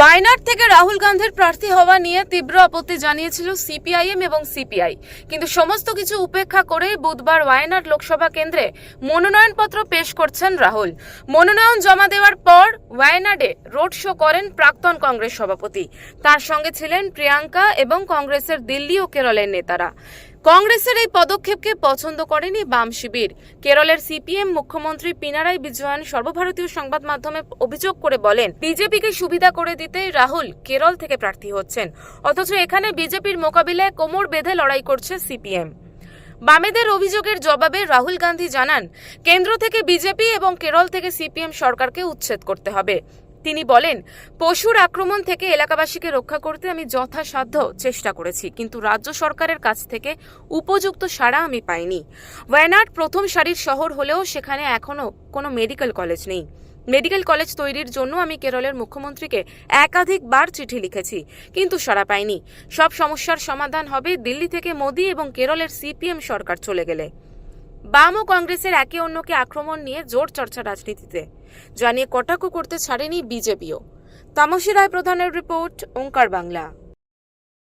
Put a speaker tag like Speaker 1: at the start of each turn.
Speaker 1: ওয়ায়নাড থেকে রাহুল গান্ধীর প্রার্থী হওয়া নিয়ে তীব্র আপত্তি জানিয়েছিল সিপিআইএম এবং সিপিআই। কিন্তু সমস্ত কিছু উপেক্ষা করে বুধবার ওয়ায়নাড লোকসভা কেন্দ্রে মনোনয়নপত্র পেশ করছেন রাহুল। মনোনয়ন জমা দেওয়ার পর ওয়ায়নাডে রোড শো করেন প্রাক্তন কংগ্রেস সভাপতি। তার সঙ্গে ছিলেন প্রিয়াঙ্কা এবং কংগ্রেসের দিল্লি ও কেরলের নেতারা। কংগ্রেসের এই পদক্ষেপকে পছন্দ করেনি বাম শিবির। কেরলের সিপিএম মুখ্যমন্ত্রী পিনারাই বিজয়ন সর্বভারতীয় সংবাদ মাধ্যমে অভিযোগ করে বলেন, বিজেপিকে সুবিধা করে দিতে রাহুল কেরল থেকে প্রার্থী হচ্ছেন। অথচ এখানে বিজেপির মোকাবিলায় কোমর বেঁধে লড়াই করছে সিপিএম। বামেদের অভিযোগের জবাবে রাহুল গান্ধী জানান, কেন্দ্র থেকে বিজেপি এবং কেরল থেকে সিপিএম সরকারকে উচ্ছেদ করতে হবে। তিনি বলেন, পশুর আক্রমণ থেকে এলাকাবাসীকে রক্ষা করতে আমি যথাসাধ্য চেষ্টা করেছি, কিন্তু রাজ্য সরকারের কাছ থেকে উপযুক্ত সাড়া আমি পাইনি। ওয়ানাড প্রথম সারির শহর হলেও সেখানে এখনও কোনো মেডিকেল কলেজ নেই। মেডিকেল কলেজ তৈরির জন্য আমি কেরলের মুখ্যমন্ত্রীকে একাধিকবার চিঠি লিখেছি, কিন্তু সাড়া পাইনি। সব সমস্যার সমাধান হবে দিল্লি থেকে মোদী এবং কেরলের সিপিএম সরকার চলে গেলে। বাম ও কংগ্রেসের একে অন্যকে আক্রমণ নিয়ে জোর চর্চা রাজনীতিতে। জানিয়ে কটাক্ষ করতে ছাড়েনি বিজেপিও। তামসী রায় প্রধানের রিপোর্ট, ওঙ্কার বাংলা।